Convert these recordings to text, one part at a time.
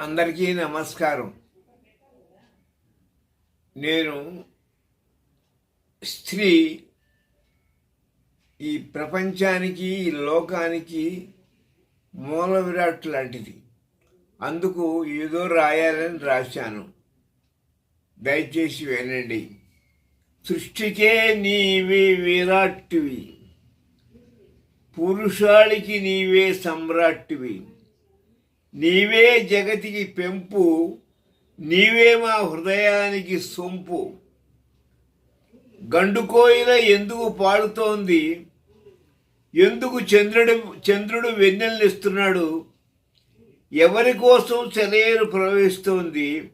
అందరికీ నమస్కారం. నేను స్త్రీ ఈ ప్రపంచానికి ఈ లోకానికి మూల విరాట్ లాంటిది. అందుకు ఏదో రాయాలని రాశాను. దయచేసి వినండి. సృష్టికే నీవే విరాట్వి. పురుషాళికి నీవే సమ్రాట్వి. నీవే జగతికి పెంపు నీవే మా హృదయానికి సొంపు. గండుకోయిల ఎందుకు పాడుతోంది? ఎందుకు చంద్రుడు చంద్రుడు వెన్నెలనిస్తున్నాడు ఎవరి కోసం సెలయేరు ప్రవహిస్తోంది?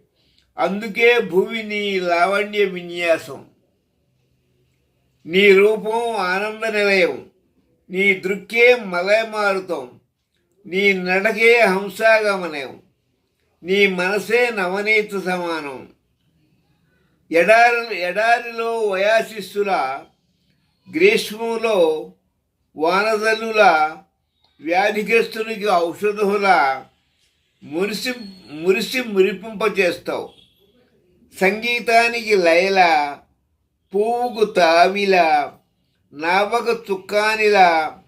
అందుకే భూమి నీ లావణ్య విన్యాసం. నీ రూపం ఆనంద నిలయం నీ దృక్కే మలయమారుతం నీ నడకే హంసాగమనం నీ మనసే నవనీత సమానం. ఎడారి ఎడారిలో వయాశిస్సుల గ్రీష్మంలో వానదల్లుల వ్యాధిగ్రస్తునికి ఔషధుల మురిసి మురిసి మురిపింపచేస్తావు. సంగీతానికి లయల పువ్వుకు తావిల నావకు చుక్కానిలా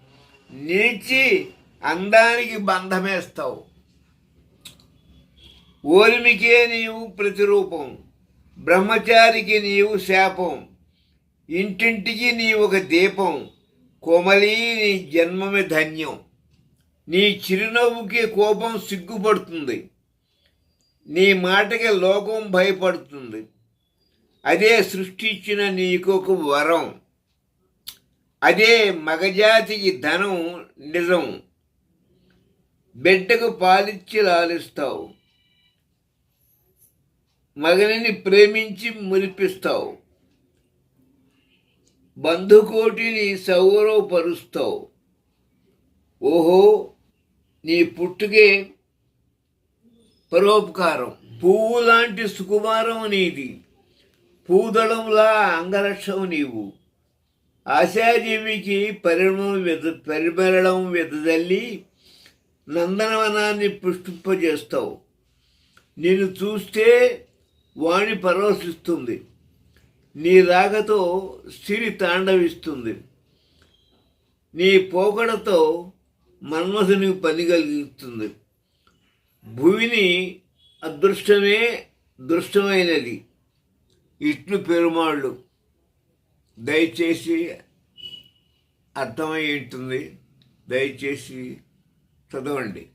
నిలిచి అందానికి బంధమేస్తావు. ఓరిమికే నీవు ప్రతిరూపం బ్రహ్మచారికి నీవు శాపం ఇంటింటికి నీ ఒక దీపం కోమలి నీ జన్మమే ధన్యం. నీ చిరునవ్వుకి కోపం సిగ్గుపడుతుంది. నీ మాటకి లోకం భయపడుతుంది. అదే సృష్టించిన నీకు ఒక వరం. అదే మగజాతికి ధనం నిజం. బిడ్డకు పాలిచ్చి లాలిస్తావు. మగనిని ప్రేమించి మురిపిస్తావు. బంధుకోటిని సౌరవపరుస్తావు. ఓహో నీ పుట్టుకే పరోపకారం. పువ్వు లాంటి సుకుమారం నీది. పూదళంలా అంగరక్షం నీవు. ఆశాజీవికి పరిమళం వెద పరిమళం వెదజల్లి నందనవనాన్ని పుష్పింపజేస్తావు. నేను చూస్తే వాణి పరవశిస్తుంది. నీ రాగతో సిరి తాండవిస్తుంది. నీ పోకడతో మన్మథుని పని కలిగిస్తుంది. భూమిని అదృష్టమే దృష్టమైనది. ఇట్లు పెరుమాళ్ళు. దయచేసి అర్థమై ఉంటుంది దయచేసి చదవండి.